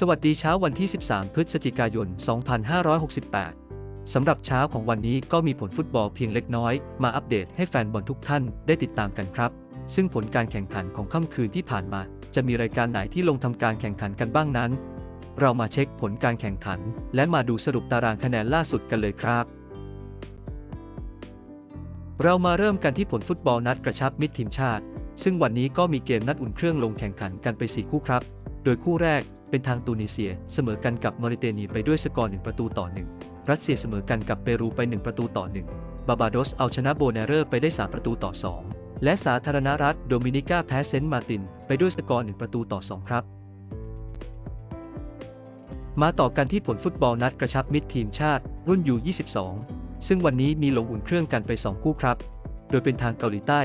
สวัสดีเช้าวันที่ 13 พฤศจิกายน 2568 สำหรับเช้าของวันนี้ก็มีผลฟุตบอลเพียงเล็กน้อย มาอัปเดตให้แฟนบอลทุกท่านได้ติดตามกันครับ ซึ่งผลการแข่งขันของค่ำคืนที่ผ่านมา จะมีรายการไหนที่ลงทำการแข่งขันกันบ้างนั้น เรามาเช็คผลการแข่งขัน และมาดูสรุปตารางคะแนนล่าสุดกันเลยครับ เรามาเริ่มกันที่ผลฟุตบอลนัดกระชับมิตรทีมชาติ ซึ่งวันนี้ก็มีเกมนัดอุ่นเครื่องลงแข่งขันกันไป 4 คู่ครับ โดยคู่แรก เป็นทางตูนิเซียเสมอกันกับมอริเตเนียไปด้วยสกอร์ 1 ประตูต่อ 1 รัสเซียเสมอกันกับเปรูไป 1 ประตูต่อ 1 บาบาโดสเอาชนะโบเนเรอร์ไปได้ 3 ประตูต่อ 2 และสาธารณรัฐโดมินิกาแพ้เซนต์มาตินไปด้วยสกอร์ 1 ประตูต่อ 2 ครับ มาต่อกันที่ผลฟุตบอลนัดกระชับมิตรทีมชาติ รุ่นยู22ซึ่งวันนี้มีลงอุ่นเครื่องกันไป 2 คู่ครับ โดยเป็นทางเกาหลีใต้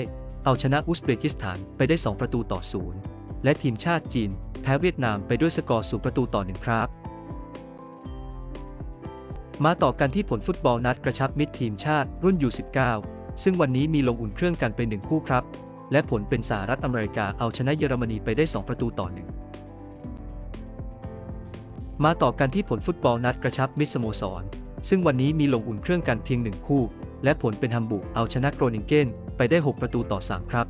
เอาชนะอุซเบกิสถานไปได้ 2 ประตูต่อ 0 และทีมชาติจีน แพ้เวียดนามไปด้วยสกอร์0ประตูต่อ1ครับ มาต่อกันที่ผลฟุตบอลนัดกระชับมิตรทีมชาติรุ่นยู19ซึ่งวันนี้มีลงอุ่นเครื่องกันไป1คู่ครับ และผลเป็นสหรัฐอเมริกาเอาชนะเยอรมนีไปได้ 2 ประตูต่อ1มาต่อกันที่ผลฟุตบอลนัดกระชับมิตรสโมสร ซึ่งวันนี้มีลงอุ่นเครื่องกันเพียงหนึ่งคู่ และผลเป็นฮัมบูร์กเอาชนะโกรนิงเกนไปได้ 6 ประตูต่อ 3 ครับ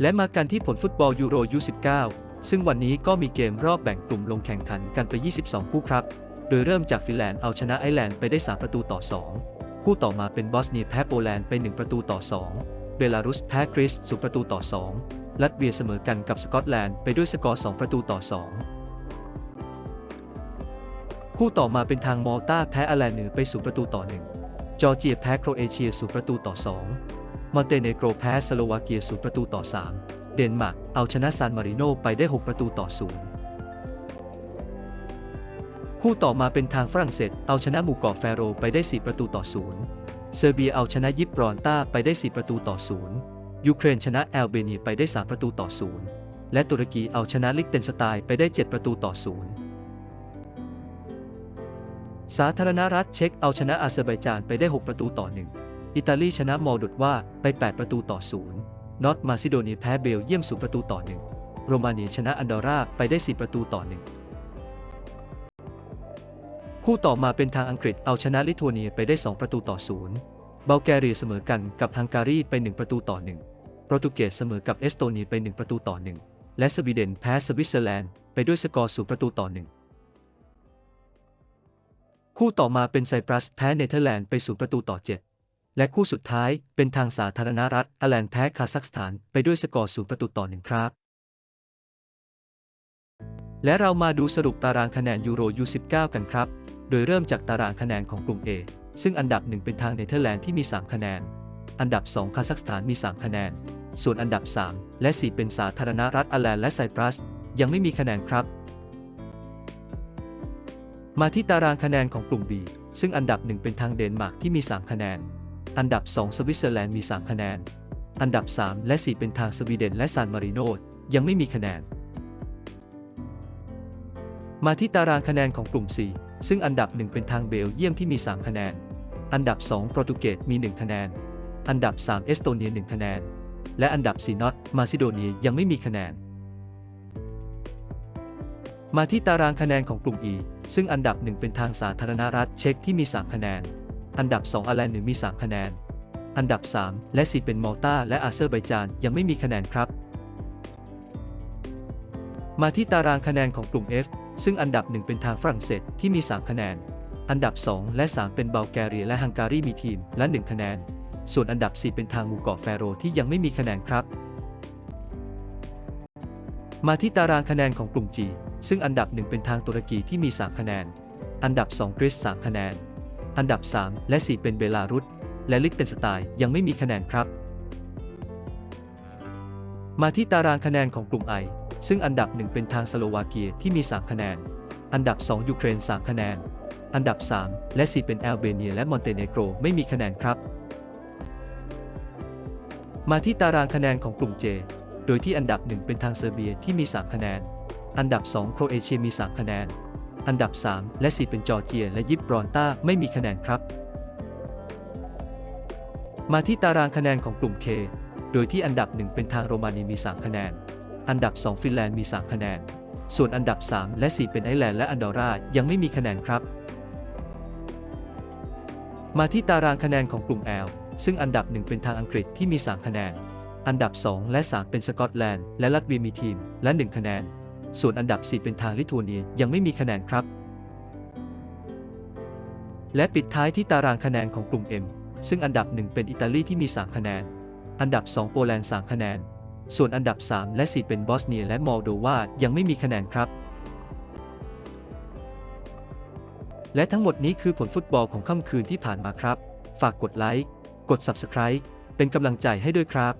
และมากันที่ผลฟุตบอลยูโรยู19ซึ่งวันนี้ก็มีเกมรอบแบ่งกลุ่มลงแข่งขันกันไป 22 คู่ครับ โดยเริ่มจากฟินแลนด์เอาชนะไอร์แลนด์ไปได้ 3 ประตูต่อ 2 คู่ต่อมาเป็นบอสเนียแพ้โปแลนด์ไป 1 ประตูต่อ 2 เบลารุสแพ้กรีซสูประตูต่อ 2 ลัตเวียเสมอกันกับสกอตแลนด์ไปด้วยสกอร์ 2 ประตูต่อ 2 คู่ต่อมาเป็นทางมอลตาแพ้อแลนด์เหนือไปสู่ประตูต่อ 1 จอร์เจียแพ้โครเอเชียสู่ประตูต่อ 2 มอนเตเนโกรแพ้สโลวาเกียสูประตูต่อ 3 เดนมาร์กเอาชนะซานมาริโนไปได้ 6 ประตูต่อ 0 คู่ต่อมาเป็นทางฝรั่งเศส เอาชนะหมู่เกาะแฟโรไปได้ 4 ประตูต่อ 0 เซอร์เบียเอาชนะยิปรอนต้าไปได้ 4 ประตูต่อ 0 ยูเครนชนะแอลเบเนียไปได้ 3 ประตูต่อ 0 และตุรกีเอาชนะลิกเตนสไตน์ไปได้ 7 ประตูต่อ 0สาธารณรัฐเช็กเอาชนะอาเซอร์ไบจานไปได้ 6 ประตูต่อ 1 อิตาลีชนะมอลโดดว่าไป 8 ประตูต่อ0นอตมาซิโดเนียแพ้เบลเยียมสูประตูต่อ1โรมาเนียชนะอันดอร่าไปได้ 4 ประตูต่อ1คู่ต่อมาเป็นทางอังกฤษเอาชนะลิทัวเนียไปได้ 2 ประตูต่อ0บัลแกเรียเสมอกันกับฮังการีไป 1 ประตูต่อ1โปรตุเกสเสมอกับเอสโตเนียไป 1 ประตูต่อ 1 และสวีเดนแพ้สวิตเซอร์แลนด์ไปด้วยสกอร์สูประตูต่อ 1 คู่ต่อมาเป็นไซปรัสแพ้เนเธอร์แลนด์ไปสู่ประตูต่อ 7 และคู่สุดท้ายเป็นทางสาธารณรัฐอแลนด์แพ้คาซัคสถานไปด้วยสกอร์สูประตูต่อ1ครับ และเรามาดูสรุปตารางคะแนนยูโรยู19กันครับ โดยเริ่มจากตารางคะแนนของกลุ่ม A ซึ่งอันดับ 1 เป็นทางเนเธอร์แลนด์ที่มี 3 คะแนน อันดับ 2 คาซัคสถานมี 3 คะแนน ส่วนอันดับ 3 และ 4 เป็นสาธารณรัฐอแลนด์และไซปรัส ยังไม่มีคะแนนครับ มาที่ตารางคะแนนของกลุ่ม B ซึ่งอันดับ 1 เป็นทางเดนมาร์กที่มี 3 คะแนน อันดับ 2 สวิตเซอร์แลนด์มี 3 คะแนน อันดับ 3 และ 4 เป็นทางสวีเดนและซานมาริโนยังไม่มีคะแนน มาที่ตารางคะแนนของกลุ่ม 4 ซึ่งอันดับ 1 เป็นทางเบลเยียมที่มี 3 คะแนน อันดับ 2 โปรตุเกสมี 1 คะแนน อันดับ 3 เอสโตเนีย 1 คะแนน และอันดับ 4 นอตมาซิโดเนียยังไม่มีคะแนน มาที่ตารางคะแนนของกลุ่ม E ซึ่งอันดับ 1 เป็นทางสาธารณรัฐเช็กที่มี 3 คะแนน อันดับ 2 อาแลนด์หนือมี 3 คะแนน อันดับ 3 และ4เป็นมอลตาและอาเซอร์ไบจานยังไม่มีคะแนนครับ มาที่ตารางคะแนนของกลุ่ม F ซึ่งอันดับ 1 เป็นทางฝรั่งเศสที่มี 3 คะแนน อันดับ 2 และ 3 เป็นบัลแกเรียและฮังการีมีทีมและ 1 คะแนน ส่วนอันดับ 4 เป็นทางหมู่เกาะแฟโรที่ยังไม่มีคะแนนครับ มาที่ตารางคะแนนของกลุ่ม G ซึ่งอันดับ 1 เป็นทางตุรกีที่มี 3 คะแนน อันดับ 2 กรีซ3คะแนน อันดับ 3 และ 4 เป็นเบลารุสและลิกเตนสไตน์ยังไม่มีคะแนนครับ มาที่ตารางคะแนนของกลุ่ม I ซึ่งอันดับ 1 เป็นทางสโลวาเกียที่มี 3 คะแนน อันดับ 2 ยูเครน 3 คะแนน อันดับ 3 และ 4 เป็นแอลเบเนีย และมอนเตเนโกรไม่มีคะแนนครับ มาที่ตารางคะแนนของกลุ่ม J โดยที่อันดับ 1 เป็นทางเซอร์เบียที่มี 3 คะแนน อันดับ 2 โครเอเชียมี 3 คะแนน อันดับ 3 และ 4 เป็นจอร์เจีย และยิปรอนตาไม่มีคะแนนครับ มาที่ตารางคะแนนของกลุ่ม K โดยที่อันดับ 1 เป็นทางโรมาเนียมี 3 คะแนน อันดับ 2 ฟินแลนด์มี 3 คะแนน ส่วนอันดับ 3 และ 4 เป็นไอร์แลนด์และอันดอร่ายังไม่มีคะแนนครับ มาที่ตารางคะแนนของกลุ่ม L ซึ่งอันดับ 1 เป็นทางอังกฤษที่มี 3 คะแนน อันดับ 2 และ 3 เป็นสกอตแลนด์และลัตเวียมีทีม และ 1 คะแนน ส่วนอันดับ 4 เป็นทางลิทัวเนียยังไม่มีคะแนนครับ และปิดท้ายที่ตารางคะแนนของกลุ่ม M ซึ่งอันดับ 1 เป็นอิตาลีที่มี 3 คะแนน อันดับ 2 โปแลนด์ 3 คะแนน ส่วนอันดับ 3 และ 4 เป็นบอสเนียและมอลโดวายังไม่มีคะแนนครับ และทั้งหมดนี้คือผลฟุตบอลของค่ำคืนที่ผ่านมาครับ ฝากกดไลค์ กด Subscribe เป็นกำลังใจให้ด้วยครับ